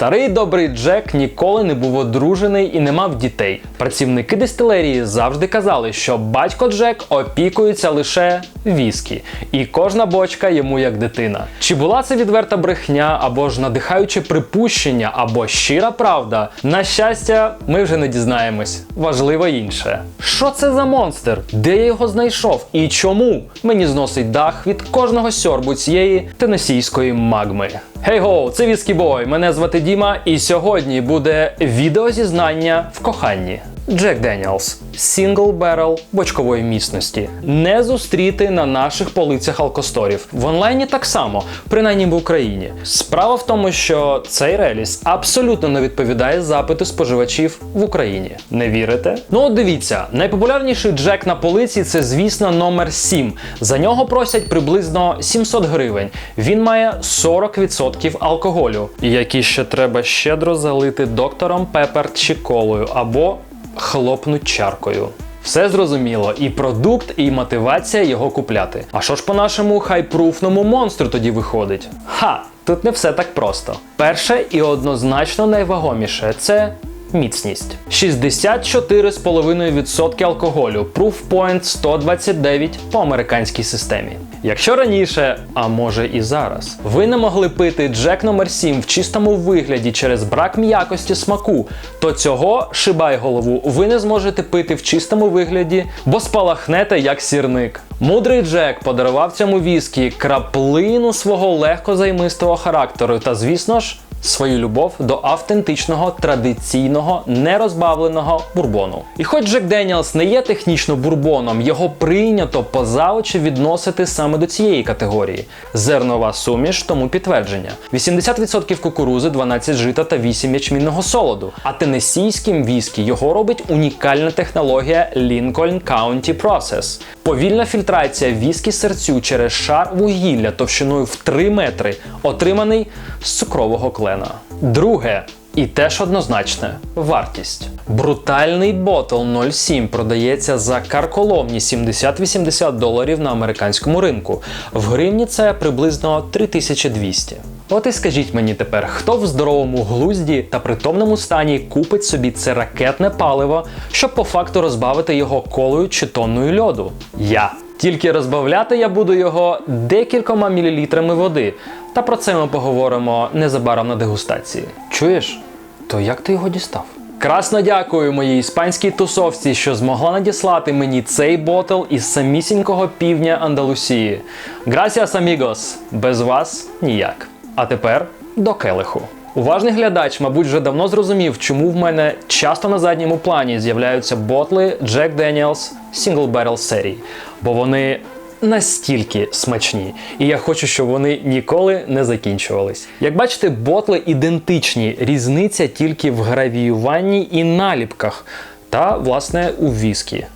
Старий добрий Джек ніколи не був одружений і не мав дітей. Працівники дистилерії завжди казали, що батько Джек опікується лише віскі, і кожна бочка йому як дитина. Чи була це відверта брехня, або ж надихаюче припущення, або щира правда? На щастя, ми вже не дізнаємось. Важливо інше. Що це за монстр? Де я його знайшов? І чому мені зносить дах від кожного сьорбу цієї тенесійської магми? Гей гоу, це Віскі Бой. Мене звати Діма, і сьогодні буде відеозізнання в коханні. Джек Деніелс Single Barrel бочкової міцності. Не зустріти на наших полицях алкосторів. В онлайні так само, принаймні в Україні. Справа в тому, що цей реліз абсолютно не відповідає запиту споживачів в Україні. Не вірите? Ну от дивіться, найпопулярніший джек на полиці це, звісно, номер 7. За нього просять приблизно 700 гривень. Він має 40% алкоголю, які ще треба щедро залити доктором Пепер чи колою або хлопнуть чаркою. Все зрозуміло, і продукт, і мотивація його купляти. А що ж по нашому хайпруфному монстру тоді виходить? Ха! Тут не все так просто. Перше і однозначно найвагоміше це міцність. 64,5% алкоголю, Proof Point 129 по американській системі. Якщо раніше, а може і зараз, ви не могли пити Джек номер 7 в чистому вигляді через брак м'якості смаку, то цього шибай голову ви не зможете пити в чистому вигляді, бо спалахнете як сірник. Мудрий Джек подарував цьому віскі краплину свого легкозаймистого характеру та, звісно ж, свою любов до автентичного традиційного нерозбавленого бурбону. І хоч Джек Деніелс не є технічно бурбоном, його прийнято поза очі відносити саме до цієї категорії. Зернова суміш тому підтвердження: 80% кукурузи, 12 жита та 8 ячмінного солоду. А тенесійським віскі його робить унікальна технологія Lincoln County Process. Повільна фільтрація віскі серцю через шар вугілля товщиною в 3 метри, отриманий з цукрового клена. Друге. І теж однозначне вартість. Брутальний ботл 07 продається за карколомні 70-80 доларів на американському ринку. В гривні це приблизно 3200. От і скажіть мені тепер, хто в здоровому глузді та притомному стані купить собі це ракетне паливо, щоб по факту розбавити його колою чи тонною льоду? Я. Тільки розбавляти я буду його декількома мілілітрами води. Та про це ми поговоримо незабаром на дегустації. Чуєш? То як ти його дістав? Красно дякую моїй іспанській тусовці, що змогла надіслати мені цей ботл із самісінького півдня Андалусії. Gracias, amigos! Без вас ніяк. А тепер до келиху. Уважний глядач, мабуть, вже давно зрозумів, чому в мене часто на задньому плані з'являються ботли Jack Daniels Single Barrel серії, бо вони настільки смачні, і я хочу, щоб вони ніколи не закінчувались. Як бачите, ботли ідентичні, різниця тільки в гравіюванні і наліпках, та, власне, у віскі.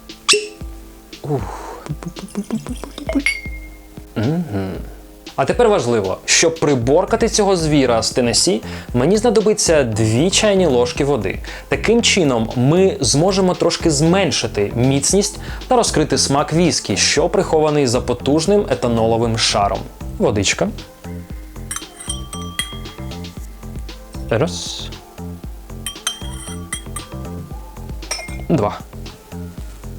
Ух. А тепер важливо, щоб приборкати цього звіра з Тенесі, мені знадобиться дві чайні ложки води. Таким чином, ми зможемо трошки зменшити міцність та розкрити смак віскі, що прихований за потужним етаноловим шаром. Водичка. Раз. Два.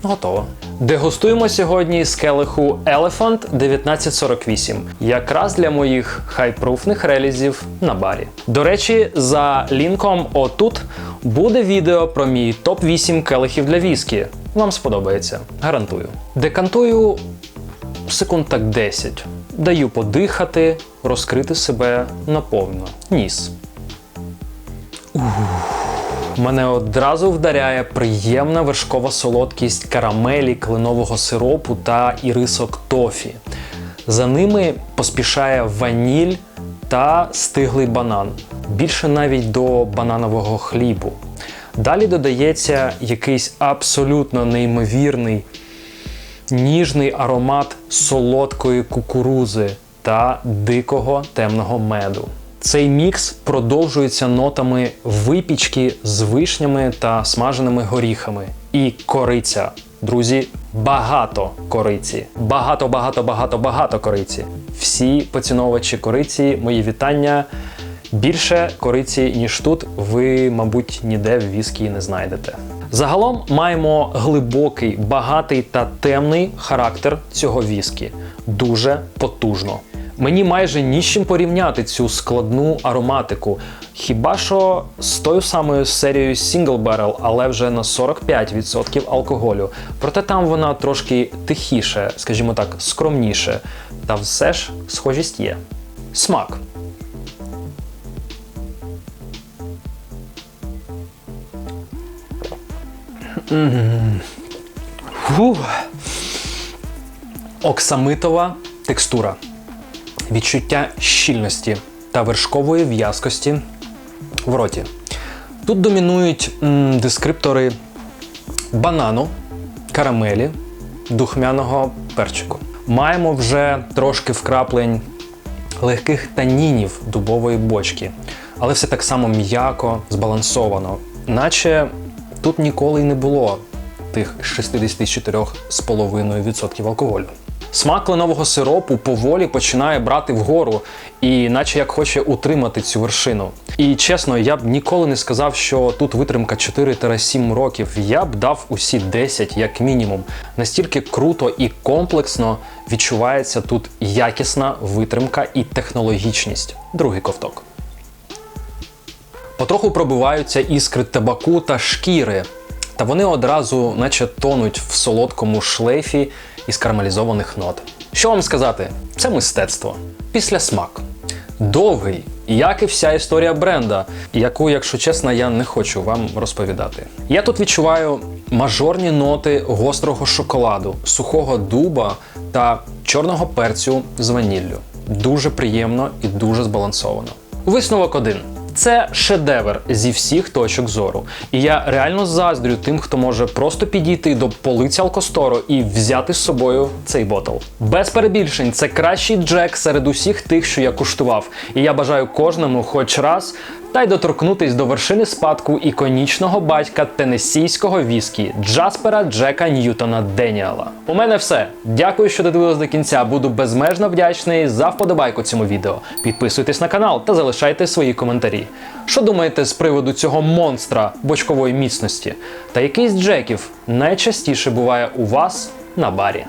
Готово. Дегустуємо сьогодні з келиху Elephant 1948, якраз для моїх хайпруфних релізів на барі. До речі, за лінком отут буде відео про мій топ-8 келихів для віскі. Вам сподобається, гарантую. Декантую секунд так 10. Даю подихати, розкрити себе наповно. Ніс. Мене одразу вдаряє приємна вершкова солодкість карамелі, кленового сиропу та ірисок тофі. За ними поспішає ваніль та стиглий банан, більше навіть до бананового хлібу. Далі додається якийсь абсолютно неймовірний ніжний аромат солодкої кукурузи та дикого темного меду. Цей мікс продовжується нотами випічки з вишнями та смаженими горіхами. І кориця. Друзі, багато кориці. Багато, багато, багато, багато кориці. Всі поціновувачі кориці, мої вітання. Більше кориці, ніж тут, ви, мабуть, ніде в віскі не знайдете. Загалом маємо глибокий, багатий та темний характер цього віскі. Дуже потужно. Мені майже ні з чим порівняти цю складну ароматику. Хіба що з тою самою серією Single Barrel, але вже на 45% алкоголю. Проте там вона трошки тихіше, скажімо так, скромніше. Та все ж схожість є. Смак. Фух. Оксамитова текстура, відчуття щільності та вершкової в'язкості в роті. Тут домінують м, дескриптори банану, карамелі, духмяного перчику. Маємо вже трошки вкраплень легких танінів дубової бочки, але все так само м'яко, збалансовано, наче тут ніколи й не було тих 64,5% алкоголю. Смак кленового сиропу поволі починає брати вгору, і наче як хоче утримати цю вершину. І чесно, я б ніколи не сказав, що тут витримка 4-7 років. Я б дав усі 10 як мінімум. Настільки круто і комплексно відчувається тут якісна витримка і технологічність. Другий ковток. Потроху пробиваються іскри табаку та шкіри, та вони одразу, наче тонуть в солодкому шлейфі із карамелізованих нот. Що вам сказати? Це мистецтво. Після смак. Довгий, як і вся історія бренда, яку, якщо чесно, я не хочу вам розповідати. Я тут відчуваю мажорні ноти гострого шоколаду, сухого дуба та чорного перцю з ваніллю. Дуже приємно і дуже збалансовано. Висновок один. Це шедевр зі всіх точок зору. І я реально заздрю тим, хто може просто підійти до полиці Алкостору і взяти з собою цей ботл. Без перебільшень, це кращий джек серед усіх тих, що я куштував. І я бажаю кожному хоч раз та й доторкнутись до вершини спадку іконічного батька тенесійського віскі Джаспера Джека Ньютона Деніала. У мене все. Дякую, що додивились до кінця. Буду безмежно вдячний за вподобайку цьому відео. Підписуйтесь на канал та залишайте свої коментарі. Що думаєте з приводу цього монстра бочкової міцності? Та який з джеків найчастіше буває у вас на барі?